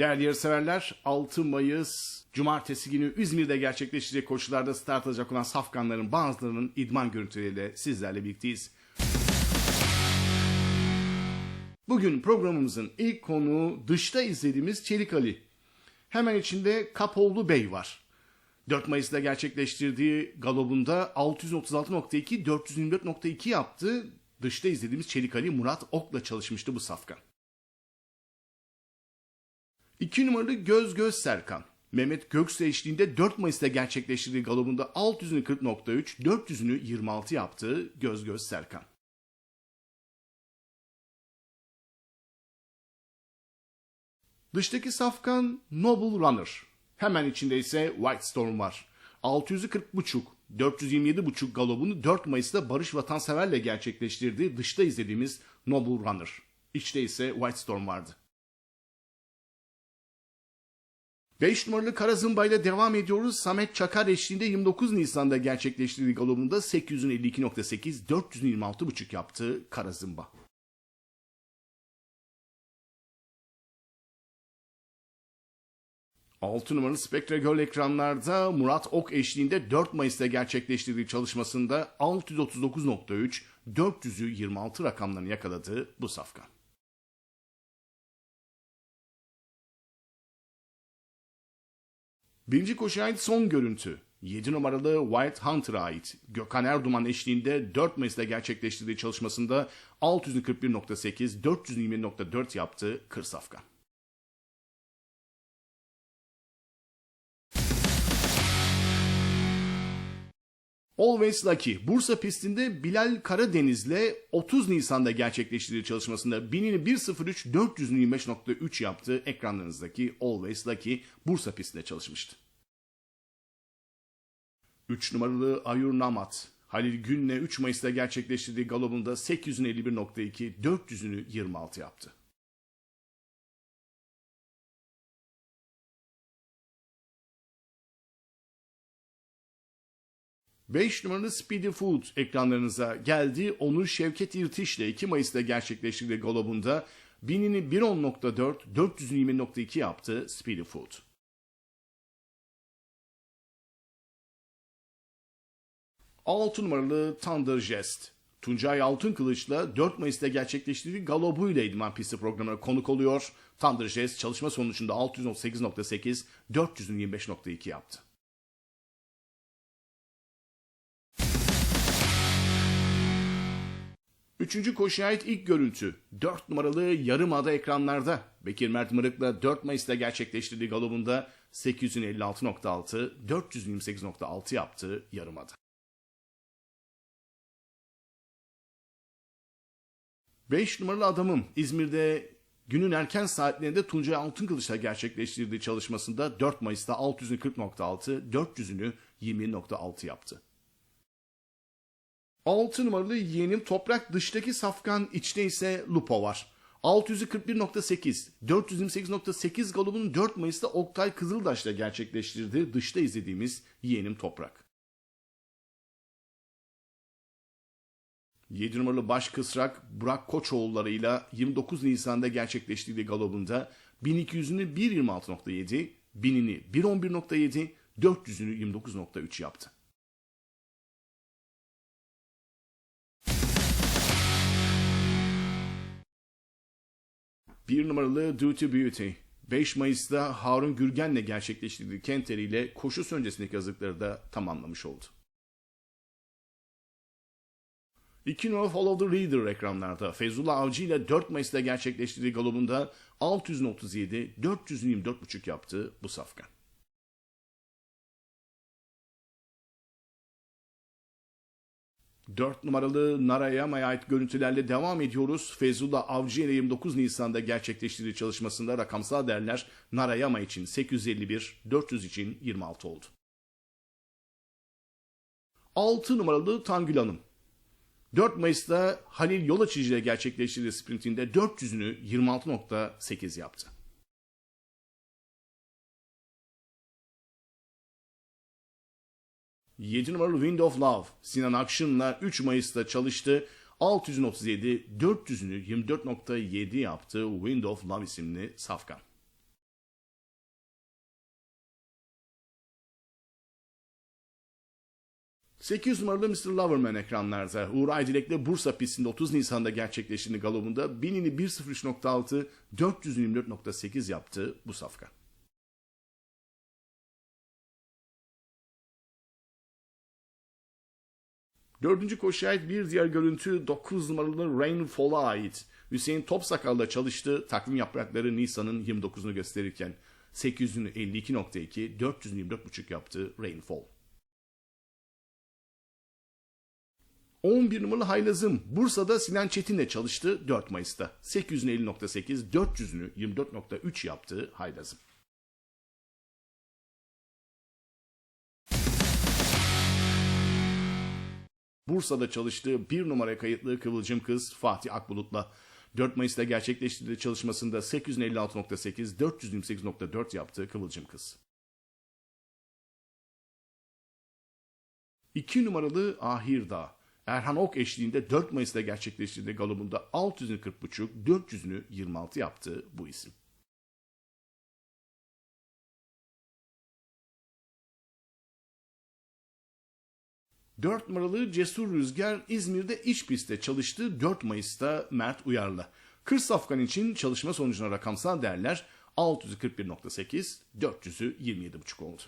Değerli yarışseverler 6 Mayıs Cumartesi günü İzmir'de gerçekleşecek koşularda start alacak olan safkanların bazılarının idman görüntüleriyle sizlerle birlikteyiz. Bugün programımızın ilk konuğu dışta izlediğimiz Çelik Ali. Hemen içinde Kapoğlu Bey var. 4 Mayıs'ta gerçekleştirdiği galobunda 636.2, 424.2 yaptı. Dışta izlediğimiz Çelik Ali Murat Ok'la çalışmıştı bu safkan. 2 numaralı Göz Göz Serkan. Mehmet Göksu eşliğinde 4 Mayıs'ta gerçekleştirdiği galobunda 600'ünü 40.3, 400'ünü 26 yaptı Göz Göz Serkan. Dıştaki safkan Noble Runner. Hemen içinde ise White Storm var. 640.5, 427.5 galobunu 4 Mayıs'ta Barış Vatansever'le gerçekleştirdiği dışta izlediğimiz Noble Runner. İçte ise White Storm vardı. 5 numaralı Kara Zımba ile devam ediyoruz. Samet Çakar eşliğinde 29 Nisan'da gerçekleştirdiği galobunda 852.8, 426.5 yaptı Kara Zımba. Altı numaralı Spectre Göl ekranlarda Murat Ok eşliğinde 4 Mayıs'ta gerçekleştirdiği çalışmasında 639.3, 400'ü 26 rakamlarını yakaladı bu safkan. Birinci koşuya ait son görüntü. 7 numaralı White Hunter'a ait. Gökhan Erduman eşliğinde 4 Mayıs'ta gerçekleştirdiği çalışmasında 641.8, 420.4 yaptı Kırsafkan. Always Lucky, Bursa pistinde Bilal Karadeniz'le 30 Nisan'da gerçekleştirdiği çalışmasında binini 1.03, 425.3 yaptı. Ekranlarınızdaki Always Lucky Bursa pistinde çalışmıştı. 3 numaralı Ayur Namat, Halil Gün'le 3 Mayıs'ta gerçekleştirdiği galobunda 851.2, 400'ünü 26 yaptı. Beş numaralı Speedy Food ekranlarınıza geldi. Onur Şevket İrtiş ile 2 Mayıs'ta gerçekleştirdiği galobunda binini 1.10.4, 420.2 yaptı Speedy Food. Altı numaralı Thunder Jest. Tuncay Altınkılıç'la 4 Mayıs'ta gerçekleştirdiği galobuyla idman pisti programına konuk oluyor. Thunder Jest çalışma sonucunda 638.8, 425.2 yaptı. Üçüncü koşuya ait ilk görüntü. 4 numaralı Yarımada ekranlarda. Bekir Mert Mırık'la 4 Mayıs'ta gerçekleştirdiği galobunda 856.6, 428.6 yaptı Yarımada. 5 numaralı adamım İzmir'de günün erken saatlerinde Tuncay Altınkılıç'la gerçekleştirdiği çalışmasında 4 Mayıs'ta 640.6, 400'ünü 20.6 yaptı. 6 numaralı yeğenim toprak dıştaki safkan içte ise Lupo var. 641.8, 428.8 galobunu 4 Mayıs'ta Oktay Kızıldaş'la gerçekleştirdi. Dışta izlediğimiz yeğenim toprak. 7 numaralı baş kısrak Burak Koçoğulları'yla 29 Nisan'da gerçekleştirdiği galobunda 1200'ünü 1.26.7, 1000'ini 1.11.7, 400'ünü 29.3 yaptı. Bir numaralı Duty Beauty. 5 Mayıs'ta Harun Gürgen'le gerçekleştirdiği Kenteri ile koşu öncesindeki hazırlıkları da tamamlamış oldu. 2 numaralı Follow the Reader ekranlarda. Feyzullah Avcı ile 4 Mayıs'ta gerçekleştirdiği galobunda 637, 424.5 yaptı bu safkan. Dört numaralı Narayama'ya ait görüntülerle devam ediyoruz. Feyzullah Avcı ile 29 Nisan'da gerçekleştirdiği çalışmasında rakamsal değerler Narayama için 851, 400 için 26 oldu. 6 numaralı Tangül Hanım. 4 Mayıs'ta Halil Yolaçıcı ile gerçekleştirdiği sprintinde 400'ünü 26.8 yaptı. 7 numaralı Wind of Love Sinan Akşın'la 3 Mayıs'ta çalıştı. 637, 400'ünü 24.7 yaptı Wind of Love isimli safkan. Sekiz numaralı Mr. Loverman ekranlarda. Uğur Aydilek'le Bursa pistinde 30 Nisan'da gerçekleştiğini galobunda 1000'ini 1.03.6, 424.8 yaptı bu safkan. Dördüncü koşuya ait bir diğer görüntü 9 numaralı Rainfall'a ait. Hüseyin Topsakal'da çalıştı. Takvim yaprakları Nisan'ın 29'unu gösterirken 800'ünü 52.2, 424.5 yaptı Rainfall. 11 numaralı Haylazım Bursa'da Sinan Çetin'le çalıştı 4 Mayıs'ta. 800'ünü 50.8, 400'ünü 24.3 yaptı Haylazım. Bursa'da çalıştığı bir numara kayıtlı Kıvılcım Kız Fatih Akbulut'la 4 Mayıs'ta gerçekleştirdiği çalışmasında 856.8, 428.4 yaptı Kıvılcım Kız. 2 numaralı Ahirdağ Erhan Ok eşliğinde 4 Mayıs'ta gerçekleştirdiği galobunda 600'ünü 40.5, 400'ünü 26 yaptı bu isim. Dört numaralı Cesur Rüzgar İzmir'de iç pistte çalıştı 4 Mayıs'ta Mert Uyar'la. Kır Safkan için çalışma sonucuna rakamsal değerler 641.8, 400'ü 27.5 oldu.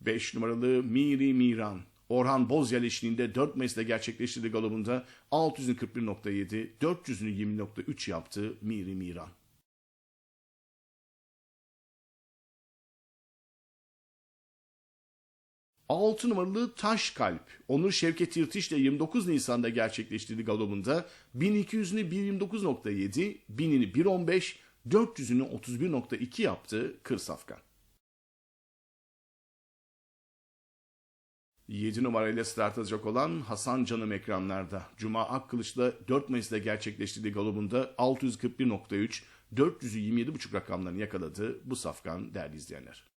5 numaralı Miri Miran. Orhan Bozyal eşliğinde 4 Mayıs'ta gerçekleştirdiği galobunda 641.7, 400'ünü 20.3 yaptı Miri Miran. Altı numaralı Taş Kalp. Onur Şevket İrtiş ile 29 Nisan'da gerçekleştirdiği galobunda 1200'ünü 1.29.7, 1000'ini 1.15, 400'ünü 31.2 yaptı Kır Safkan. 7 numarayla start alacak olan Hasan Canım ekranlarda. Cuma Akkılıç'la 4 Mayıs'ta gerçekleştirdiği galobunda 641.3, 400'ü 27.5 rakamlarını yakaladı bu safkan değerli izleyenler.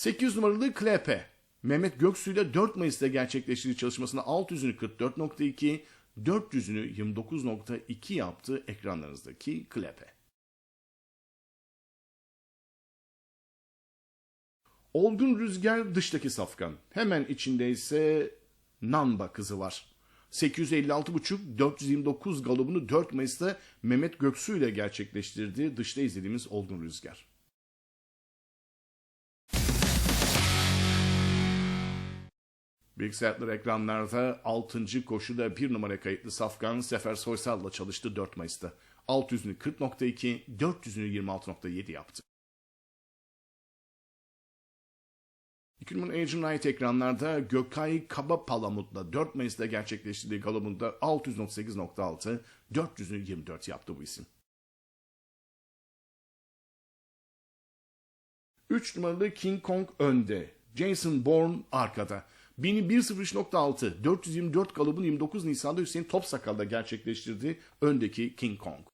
800 numaralı Klepe. Mehmet Göksu ile 4 Mayıs'ta gerçekleştirdiği çalışmasında 600'ünü 44.2, 400'ünü 29.2 yaptı ekranlarınızdaki Klepe. Olgun Rüzgar dıştaki safkan. Hemen içinde ise Namba kızı var. 856.5 429 galobunu 4 Mayıs'ta Mehmet Göksu ile gerçekleştirdi. Dışta izlediğimiz Olgun Rüzgar. Bilgisayarlar ekranlarda 6. koşuda 1 numara kayıtlı Safkan Sefer Soysal'la çalıştı 4 Mayıs'ta. 600'ünü 40.2, 400'ünü 26.7 yaptı. 2 numaralı Agent Knight ekranlarda Gökay Kaba Palamut'la 4 Mayıs'ta gerçekleştirdiği galobunda 638.6, 400'ünü 24 yaptı bu isim. 3 numaralı King Kong önde. Jason Bourne arkada. 1001.6, 424 galobun 29 Nisan'da Hüseyin Topsakal'da gerçekleştirdiği öndeki King Kong.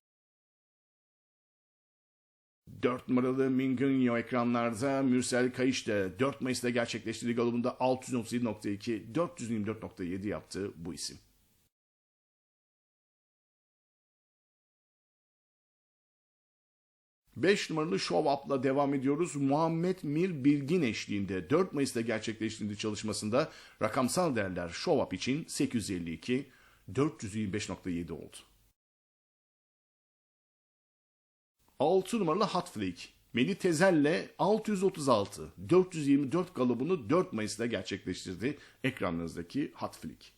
4 numaralı Mingunyo ekranlarda Mürsel Kayış da 4 Mayıs'ta gerçekleştirdiği galobunda 637.2, 424.7 yaptı bu isim. Beş numaralı Show Up'la devam ediyoruz. Muhammed Mir Bilgin eşliğinde 4 Mayıs'ta gerçekleştirdiği çalışmasında rakamsal değerler Show Up için 852, 425.7 oldu. 6 numaralı Hot Flick. Melih Tezel'le 636, 424 galobunu 4 Mayıs'ta gerçekleştirdi ekranlarınızdaki Hot Flick.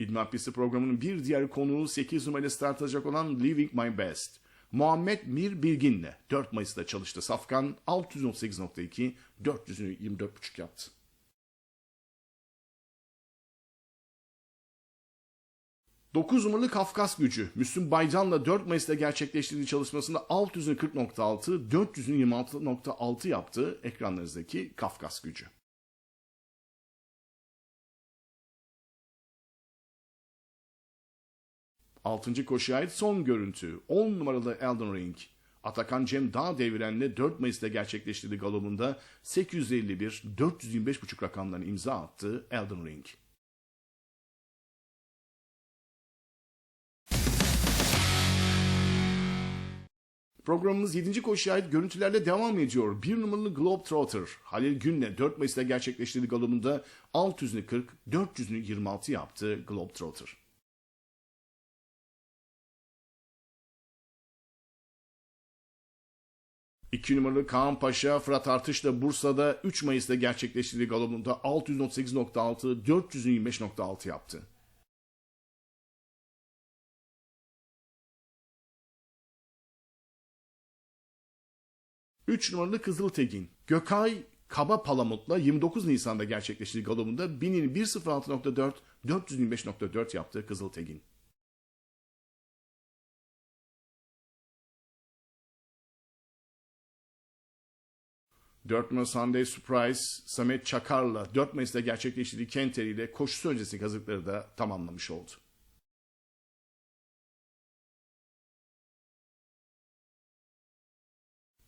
İdman Pisti programının bir diğer konuğu 8 numaralı start alacak olan Living My Best. Muhammed Mir Bilgin'le 4 Mayıs'ta çalıştı Safkan 638.2, 400'ünü 24.5 yaptı. 9 numaralı Kafkas gücü. Müslüm Baycan'la 4 Mayıs'ta gerçekleştirdiği çalışmasında 600'ünü 40.6, 400'ünü 26.6 yaptı ekranlarınızdaki Kafkas gücü. Altıncı koşuya ait son görüntü. 10 numaralı Elden Ring. Atakan Cem Dağ devirenle 4 Mayıs'ta gerçekleştirdiği galobunda 851, 425.5 rakamlarını imza attı Elden Ring. Programımız 7. koşuya ait görüntülerle devam ediyor. 1 numaralı Globetrotter Halil Gün'le 4 Mayıs'ta gerçekleştirdiği galopunda 600'ünü 40, 400'ünü 26 yaptı Globetrotter. İki numaralı Kaan Paşa Fırat Artış'la Bursa'da 3 Mayıs'ta gerçekleştirdiği galopunda 638.6, 425.6 yaptı. 3 numaralı Kızıltegin. Gökay Kaba Palamut'la 29 Nisan'da gerçekleştiği galopunda 1000'ini 1.06.4, 425.4 yaptı Kızıltegin. Dört numara Sunday Surprise, Samet Çakar'la 4 Mayıs'ta gerçekleştirdiği Kenteri ile koşusu öncesi kazıkları da tamamlamış oldu.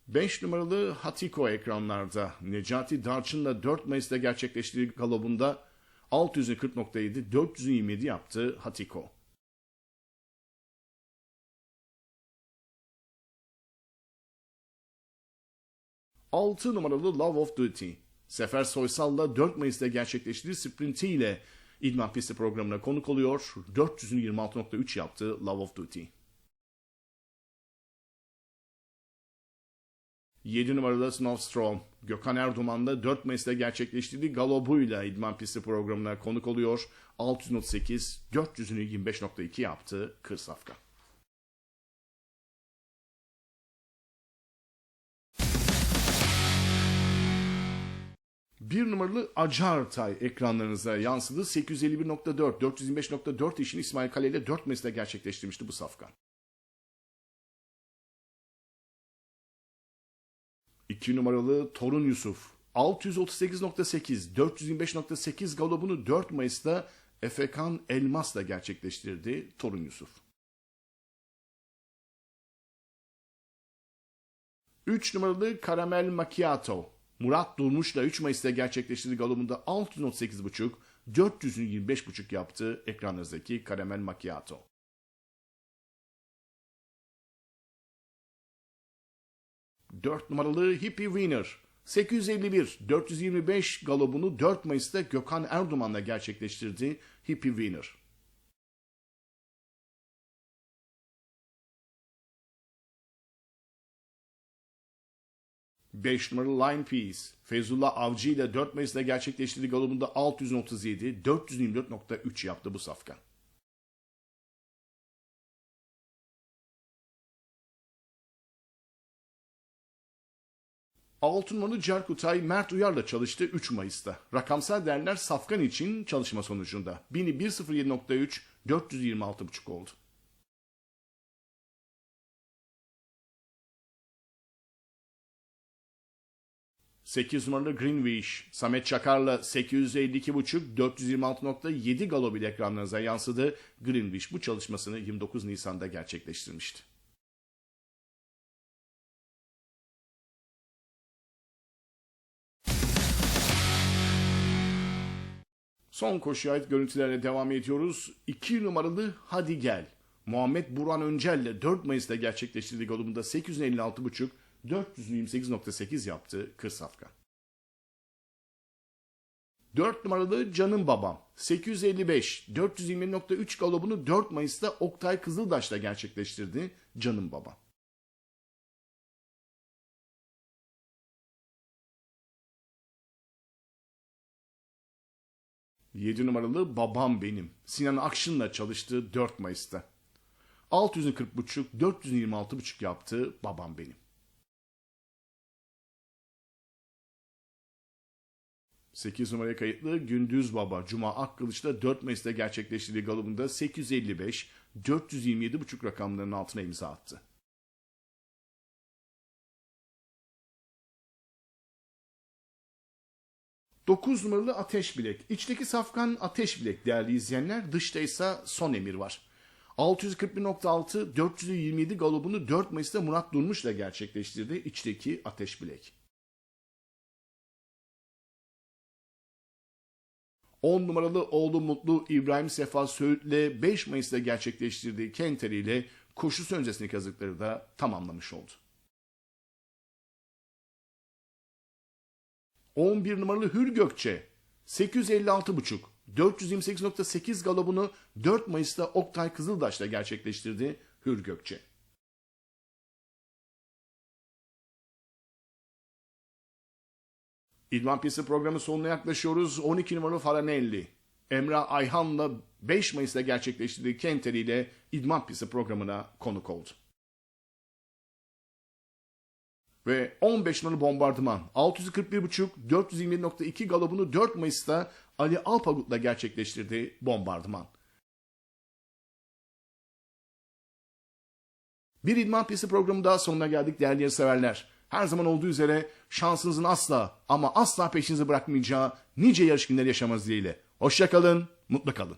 5 numaralı Hatiko ekranlarda Necati Darçın'la 4 Mayıs'ta gerçekleştirdiği galobunda 640.7, 427 yaptı Hatiko. Altı numaralı Love of Duty. Sefer Soysal'la 4 Mayıs'ta gerçekleştirdiği sprintiyle İdman Pisti programına konuk oluyor. 426.3 yaptı Love of Duty. 7 numaralı Snowstorm, Gökhan Erdoğan'da 4 Mayıs'ta gerçekleştirdiği galobuyla idman pisti programına konuk oluyor. 638, 400'ünü 25.2 yaptı Kırsafka. Bir numaralı Acartay ekranlarınıza yansıdı. 851.4, 425.4 işini İsmail Kale ile 4 Mayıs'ta gerçekleştirmişti bu safkan. 2 numaralı Torun Yusuf 638.8 425.8 galobunu 4 Mayıs'ta Efekan Elmas'la gerçekleştirdi Torun Yusuf. 3 numaralı Karamel Macchiato Murat Durmuş'la 3 Mayıs'ta gerçekleştirdiği galomunda 638,5, 425,5 yaptı ekranlarınızdaki karamel macchiato. Dört numaralı Hippie Wiener 851-425 galobunu 4 Mayıs'ta Gökhan Erduman'la gerçekleştirdi Hippie Wiener. 5 numaralı Line Piece, Feyzullah Avcı ile 4 Mayıs'ta gerçekleştirdiği galibunda 637, 424.3 yaptı bu safkan. Altın numaralı Cerkutay Mert Uyar'la çalıştı 3 Mayıs'ta. Rakamsal değerler safkan için çalışma sonucunda. 1007.3, 426.5 oldu. Sekiz numaralı Greenwich, Samet Çakar'la 852.5, 426.7 galob ile ekranlarınıza yansıdı. Greenwich bu çalışmasını 29 Nisan'da gerçekleştirmişti. Son koşuya ait görüntülerle devam ediyoruz. 2 numaralı Hadi Gel. Muhammed Burhan Öncel ile 4 Mayıs'ta gerçekleştirdiği golümünde 856.5, 428.8 yaptı Kırsafka. 4 numaralı Canım Babam 855 420.3 galobunu 4 Mayıs'ta Oktay Kızıldaş'la gerçekleştirdi Canım Babam. 7 numaralı Babam Benim. Sinan Akşın'la çalıştığı 4 Mayıs'ta. 640.5, 426.5 yaptı Babam Benim. Sekiz numaraya kayıtlı Gündüz Baba Cuma Akkılıç'ta 4 Mayıs'ta gerçekleştirdiği galibinde 855, 427.5 rakamlarının altına imza attı. 9 numaralı Ateş Bilek. İçteki safkan Ateş Bilek değerli izleyenler. Dışta ise Son Emir var. 641.6 427 galobunu 4 Mayıs'ta Murat Durmuş'la gerçekleştirdi. İçteki Ateş Bilek. 10 numaralı oğlu Mutlu İbrahim Sefa Söğüt'le 5 Mayıs'ta gerçekleştirdiği kenteliyle koşusu öncesindeki kazıkları da tamamlamış oldu. 11 numaralı Hür Gökçe 856,5 428.8 galobunu 4 Mayıs'ta Oktay Kızıldaş'ta gerçekleştirdi Hür Gökçe. İdman Pisti programı sonuna yaklaşıyoruz. 12 numaralı Faranelli. Emrah Ayhan'la 5 Mayıs'ta gerçekleştirdiği Kenteri ile İdman Pisti programına konuk oldu. Ve 15 numaralı bombardıman 641.5 427.2 galobunu 4 Mayıs'ta Ali Alpagut'la gerçekleştirdi bombardıman. Bir idman pisti programı daha sonuna geldik değerli yarışseverler. Her zaman olduğu üzere şansınızın asla ama asla peşinizi bırakmayacağı nice yarış günleri yaşamanız dileğiyle. Hoşçakalın, mutlu kalın.